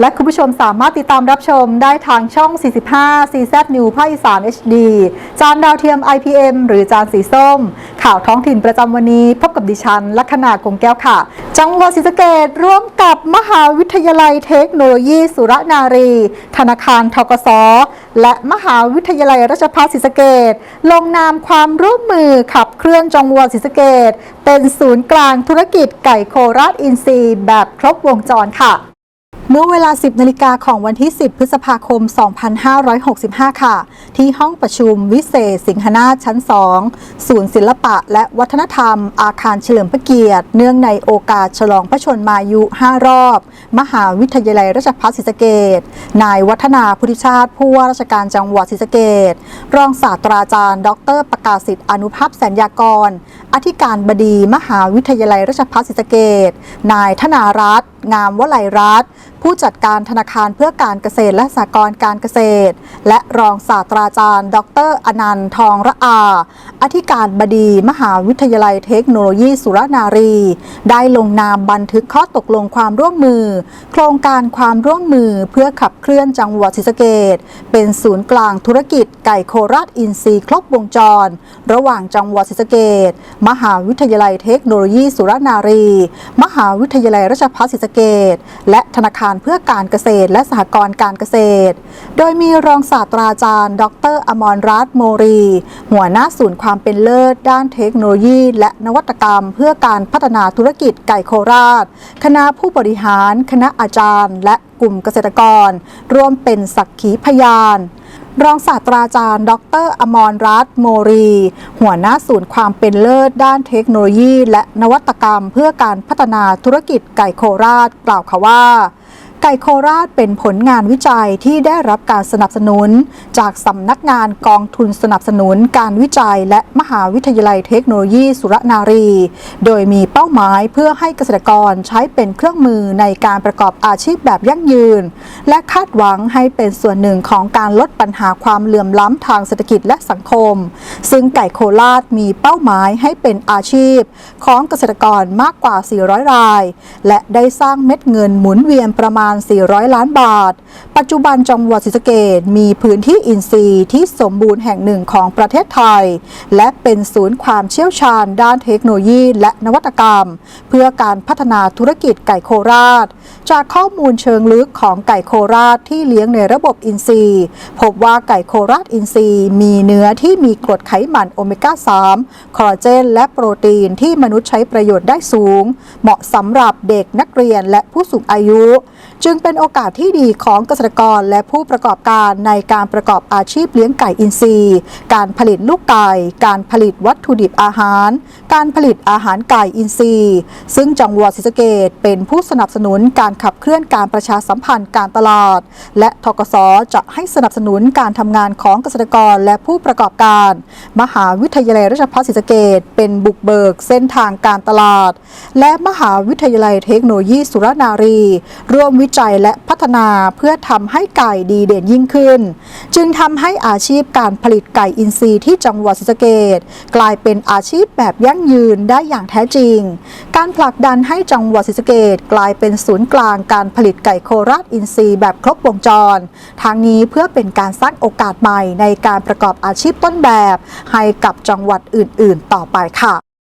และคุณผู้ชมสามารถติดตามรับชมได้ทางช่อง 45 CZ New ภาคอีสาน HD จานดาวเทียม IPM หรือจานสีส้ม ข่าวท้องถิ่นประจำวันนี้ พบกับดิฉัน ลัคนาคงแก้วค่ะ จังหวัดศรีสะเกดร่วมกับมหาวิทยาลัยเทคโนโลยี สุรนารี ธนาคารทกสและมหาวิทยาลัยราชภัฏศรีสะเกดลงนามความร่วมมือขับเคลื่อนจังหวัดศรีสะเกดเป็นศูนย์กลางธุรกิจไก่โคราชอินทรีย์แบบครบวงจรค่ะ เมื่อเวลา 10 นาฬิกาของวันที่ 10 พฤษภาคม 2565 ค่ะ ที่ห้องประชุมวิเศษ สิงหนาชั้น 2 ศูนย์ศิลปะและวัฒนธรรม อาคารเฉลิมพระเกียรติ เนื่องในโอกาสฉลองพระชนมายุ 5 รอบ มหาวิทยาลัยราชภัฏศรีสะเกดนายวัฒนาพุทธิชาติ ผู้ว่าราชการจังหวัดศรีสะเกดรองศาสตราจารย์ ดร ประกาศสิทธิ์อนุภาพแสนยากร อธิการบดีมหาวิทยาลัยราชภัฏศรีสะเกดนายธนารัตน์งามวลัยรัตน์ผู้จัดการธนาคารเพื่อการเกษตรและสหกรณ์การเกษตร และรองศาสตราจารย์ ดรอนันต์ทองระอา อธิการบดี มหาวิทยาลัยเทคโนโลยีสุรนารี ได้ลงนามบันทึกข้อตกลงความร่วมมือ โครงการความร่วมมือเพื่อขับเคลื่อนจังหวัดศรีสะเกดเป็นศูนย์กลางธุรกิจไก่โคราชอินทรีย์ครบวงจร ระหว่างจังหวัดศรีสะเกดมหาวิทยาลัยเทคโนโลยีสุรนารี มหาวิทยาลัยราชภัฏศรีสะเกดและธนาคารเพื่อการเกษตรและสหกรณ์การเกษตร โดยมีรองศาสตราจารย์ ดร อมรรัตน์โมรี หัวหน้าศูนย์ความเป็นเลิศ ด้านเทคโนโลยี และนวัตกรรม เพื่อการพัฒนาธุรกิจไก่โคราช คณะผู้บริหาร คณะอาจารย์ และกลุ่มเกษตรกร ร่วมเป็นสักขีพยานรองศาสตราจารย์ ดร อมรรัตน์โมรี หัวหน้าศูนย์ความเป็นเลิศ ด้านเทคโนโลยี และนวัตกรรมเพื่อการพัฒนาธุรกิจไก่โคราช กล่าวค่ะว่า ไก่โคราชเป็นผลงานวิจัยที่ได้รับการสนับสนุน จากสำนักงานกองทุนสนับสนุนการวิจัย และมหาวิทยาลัยเทคโนโลยีสุรนารี โดยมีเป้าหมายเพื่อให้เกษตรกรใช้เป็นเครื่องมือในการประกอบอาชีพแบบยั่งยืน และคาดหวังให้เป็นส่วนหนึ่งของการลดปัญหาความเหลื่อมล้ำทางเศรษฐกิจและสังคม ซึ่งไก่โคราชมีเป้าหมายให้เป็นอาชีพ ของเกษตรกรมากกว่า 400 ราย และได้สร้างเม็ดเงินหมุนเวียนประมาณ400 ล้านบาท ปัจจุบันจังหวัดศรีสะเกดมีพื้นที่อินทรีย์ที่สมบูรณ์แห่งหนึ่งของประเทศไทย และเป็นศูนย์ความเชี่ยวชาญด้านเทคโนโลยีและนวัตกรรม เพื่อการพัฒนาธุรกิจไก่โคราช จากข้อมูลเชิงลึกของไก่โคราชที่เลี้ยงในระบบอินทรีย์ พบว่าไก่โคราชอินทรีย์ มีเนื้อที่มีกรดไขมันโอเมก้า 3 คอลลาเจน และโปรตีนที่มนุษย์ใช้ประโยชน์ได้สูง เหมาะสำหรับเด็กนักเรียนและผู้สูงอายุ จึงเป็นโอกาสที่ดีของเกษตรกรและผู้ประกอบการในการประกอบอาชีพเลี้ยงไก่อินทรีย์ การผลิตลูกไก่ การผลิตวัตถุดิบอาหาร การผลิตอาหารไก่อินทรีย์ ซึ่งจังหวัดศรีสะเกดเป็นผู้สนับสนุนการขับเคลื่อนการประชาสัมพันธ์การตลาด และทกสจะให้สนับสนุนการทำงานของเกษตรกรและผู้ประกอบการ มหาวิทยาลัยราชภัฏศรีสะเกดเป็นบุกเบิกเส้นทางการตลาด และมหาวิทยาลัยเทคโนโลยีสุรนารี ร่วมวิจัยและพัฒนาเพื่อทำให้ไก่ดีเด่นยิ่งขึ้น จึงทำให้อาชีพการผลิตไก่อินทรีย์ที่จังหวัดศรีสะเกดกลายเป็นอาชีพแบบยั่งยืนได้อย่างแท้จริง การผลักดันให้จังหวัดศรีสะเกดกลายเป็นศูนย์กลางางการผลิตไก่โคราชอินทรีย์แบบครบวงจร ทางนี้เพื่อเป็นการสร้างโอกาสใหม่ในการประกอบอาชีพต้นแบบ ให้กับจังหวัดอื่น ๆ ต่อไปค่ะ